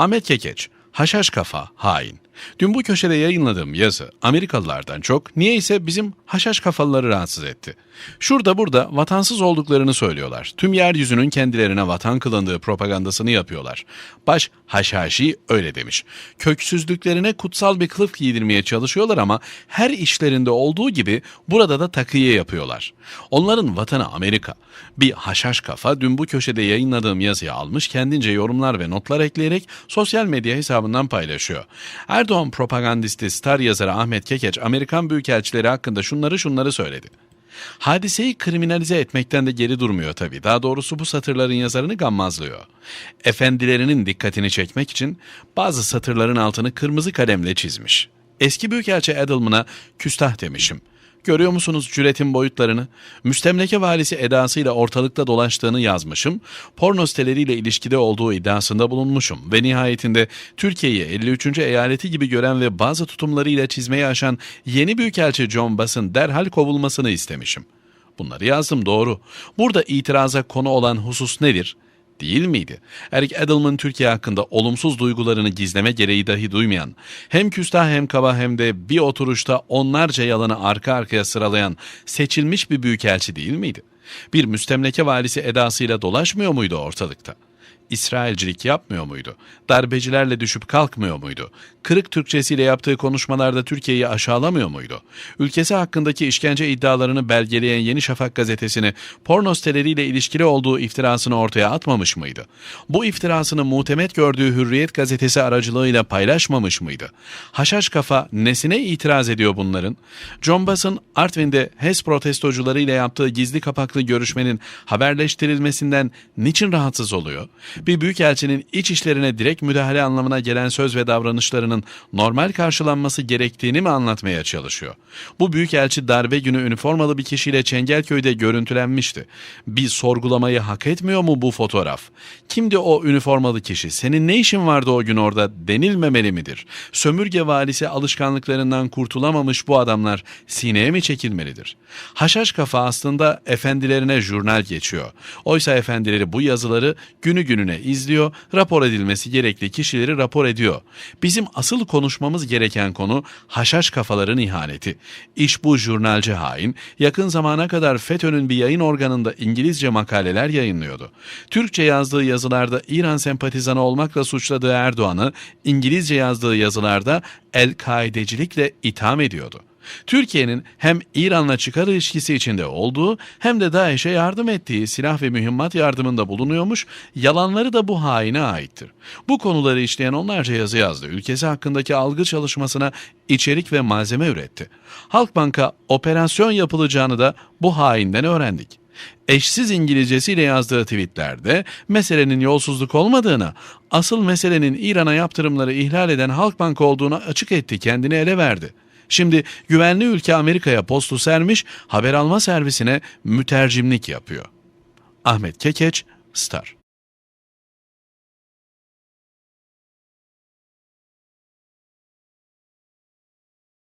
Ahmet Kekeç, haşhaş kafa, hain. Dün bu köşede yayınladığım yazı Amerikalılardan çok niyeyse bizim haşhaş kafalıları rahatsız etti. Şurada burada vatansız olduklarını söylüyorlar. Tüm yeryüzünün kendilerine vatan kılındığı propagandasını yapıyorlar. Baş haşhaşi öyle demiş. Köksüzlüklerine kutsal bir kılıf giydirmeye çalışıyorlar ama her işlerinde olduğu gibi burada da takıya yapıyorlar. Onların vatanı Amerika. Bir haşhaş kafa dün bu köşede yayınladığım yazıyı almış kendince yorumlar ve notlar ekleyerek sosyal medya hesabından paylaşıyor. Erdoğan propagandisti star yazarı Ahmet Kekeç Amerikan büyükelçileri hakkında şunları şunları söyledi. Hadiseyi kriminalize etmekten de geri durmuyor tabii. Daha doğrusu bu satırların yazarını gammazlıyor. Efendilerinin dikkatini çekmek için bazı satırların altını kırmızı kalemle çizmiş. Eski Büyükelçi Edelman'a küstah demişim. Görüyor musunuz cüretin boyutlarını? Müstemleke valisi edasıyla ortalıkta dolaştığını yazmışım. Porno siteleriyle ilişkide olduğu iddiasında bulunmuşum. Ve nihayetinde Türkiye'yi 53. eyaleti gibi gören ve bazı tutumlarıyla çizmeyi aşan yeni büyükelçi John Bass'ın derhal kovulmasını istemişim. Bunları yazdım doğru. Burada itiraza konu olan husus nedir? Değil miydi? Eric Edelman Türkiye hakkında olumsuz duygularını gizleme gereği dahi duymayan, hem küstah hem kaba hem de bir oturuşta onlarca yalanı arka arkaya sıralayan seçilmiş bir büyükelçi değil miydi? Bir müstemleke valisi edasıyla dolaşmıyor muydu ortalıkta? İsrailcilik yapmıyor muydu? Darbecilerle düşüp kalkmıyor muydu? Kırık Türkçesiyle yaptığı konuşmalarda Türkiye'yi aşağılamıyor muydu? Ülkesi hakkındaki işkence iddialarını belgeleyen Yeni Şafak gazetesini porno siteleriyle ilişkili olduğu iftirasını ortaya atmamış mıydı? Bu iftirasını muhtemet gördüğü Hürriyet gazetesi aracılığıyla paylaşmamış mıydı? Haşhaş kafa nesine itiraz ediyor bunların? John Bass'ın Artvin'de HES protestocularıyla yaptığı gizli kapaklı görüşmenin haberleştirilmesinden niçin rahatsız oluyor? Bir büyükelçinin iç işlerine direkt müdahale anlamına gelen söz ve davranışlarının normal karşılanması gerektiğini mi anlatmaya çalışıyor? Bu büyükelçi darbe günü üniformalı bir kişiyle Çengelköy'de görüntülenmişti. Bir sorgulamayı hak etmiyor mu bu fotoğraf? Kimdi o üniformalı kişi? Senin ne işin vardı o gün orada denilmemeli midir? Sömürge valisi alışkanlıklarından kurtulamamış bu adamlar sineye mi çekilmelidir? Haşhaş kafa aslında efendilerine jurnal geçiyor. Oysa efendileri bu yazıları günü gününe önüne izliyor, rapor edilmesi gerekli kişileri rapor ediyor. Bizim asıl konuşmamız gereken konu haşhaş kafaların ihaneti. İş bu jurnalci hain, yakın zamana kadar FETÖ'nün bir yayın organında İngilizce makaleler yayınlıyordu. Türkçe yazdığı yazılarda İran sempatizanı olmakla suçladığı Erdoğan'ı, İngilizce yazdığı yazılarda El-Kaidecilikle itham ediyordu. Türkiye'nin hem İran'la çıkar ilişkisi içinde olduğu hem de DAEŞ'e yardım ettiği silah ve mühimmat yardımında bulunuyormuş, yalanları da bu haine aittir. Bu konuları işleyen onlarca yazı yazdı. Ülkesi hakkındaki algı çalışmasına içerik ve malzeme üretti. Halkbank'a operasyon yapılacağını da bu hainden öğrendik eşsiz İngilizcesiyle yazdığı tweetlerde meselenin yolsuzluk olmadığına, asıl meselenin İran'a yaptırımları ihlal eden Halkbank olduğunu açık etti, kendini ele verdi. Şimdi güvenli ülke Amerika'ya postu sermiş, haber alma servisine mütercimlik yapıyor. Ahmet Kekeç, Star